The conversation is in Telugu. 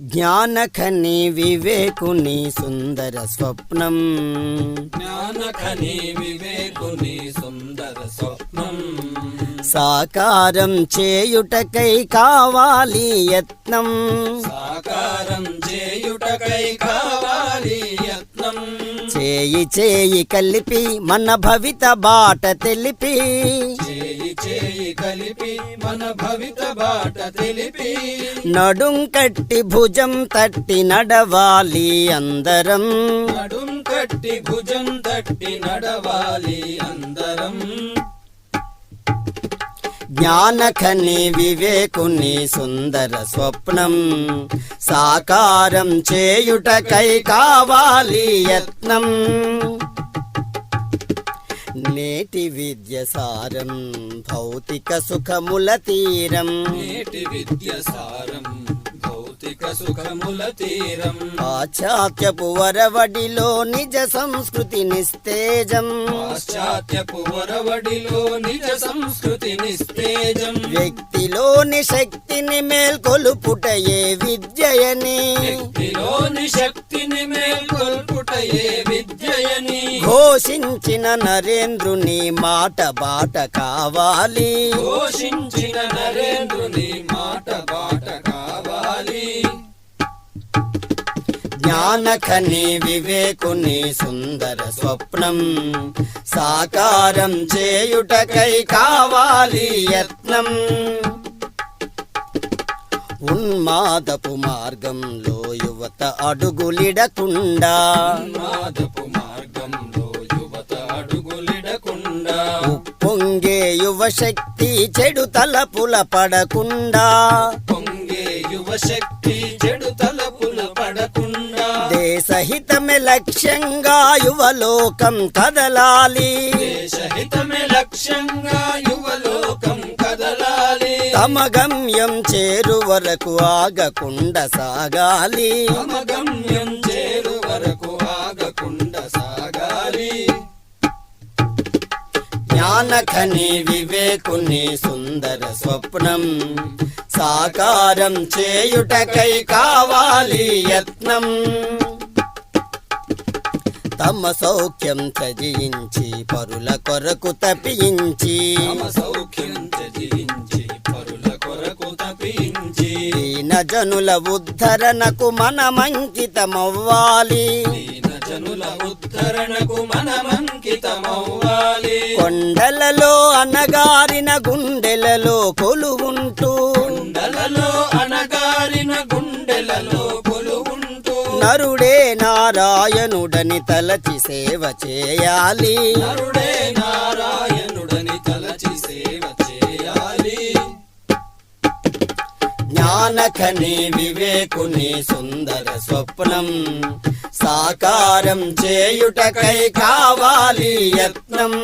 జ్ఞానఖని వివేకుని సుందర స్వప్నం. జ్ఞానఖని వివేకుని సుందర స్వప్నం. సాకారం చేయుటకై కావాలి యత్నం. సాకారం చేయుటకై కావాలి యత్నం. చేయి చేయి కలిపి మన భవిత బాట తెలిపి. చేయి చేయి కలిపి మన భవిత నడుం కట్టి భుజం తట్టి నడవాలి అందరం. నడుం కట్టి భుజం తట్టి నడవాలి అందరం. జ్ఞానఖని వివేకుని సుందర స్వప్నం. సాకారం చేయుటకై కావాలి యత్నం. నేటి విద్య సారం భౌతిక సుఖముల తీరం. నేటి విద్య సారం భౌతిక సుఖముల తీరం. పాశ్చాత్యపు వరవడిలో నిజ సంస్కృతి నిస్తేజం. పాశ్చాత్యపు వరవడిలో నిజ సంస్కృతి నిస్తేజం. వ్యక్తిలోని శక్తిని మేల్కొలుపుటయే విద్యయని. వ్యక్తిలోని శక్తిని మేల్కొల్పుటయే విద్యయని. ఘోషించిన నరేంద్రుని మాట బాట కావాలి. ఘోషించిన నరేంద్రుని మాట బాట కావాలి. జ్ఞానఖని వివేకుని సుందర స్వప్నం సాకారం చేయుటకై కావాలి యత్నం. ఉన్మాదపు మార్గంలో యువత అడుగులిడకుండా మాదపు పొంగే యువ శక్తి చెడు తలపుల పడకుండా. పొంగే యువ శక్తి చెడు తలపుల పడకుండా. దేశహితమే లక్ష్యంగా యువలోకం కదలాలి. దేశహితమే లక్ష్యంగా యువలోకం కదలాలి. తమ గమ్యం చేరు వరకు ఆగకుండా సాగాలి. తమ గమ్యం జ్ఞానఖని వివేకుని సుందర స్వప్నం. సాకారం చేయుటకై కావాలి యత్నం. తమ సౌఖ్యం త్యజించి పరుల కొరకు తపించి తమ సౌఖ్యం త్యజించి పరుల కొరకు తపించి దీన జనుల ఉద్ధరణకు మనమంకితమవ్వాలి. దీన జనుల ఉద్ధరణకు మనమంకితమవ్వాలి. కొండలలో అనగారిన గుండెలలో కొలువుంటూ కొండలలో అనగారిన గుండెలలో కొలువుంటూ నరుడే నారాయణుడని తలచి సేవ చేయాలి. నరుడే నారాయణుడని తలచి సేవ చేయాలి. జ్ఞానఖని వివేకుని సుందర స్వప్నం సాకారం చేయుటకై కావాలి యత్నం.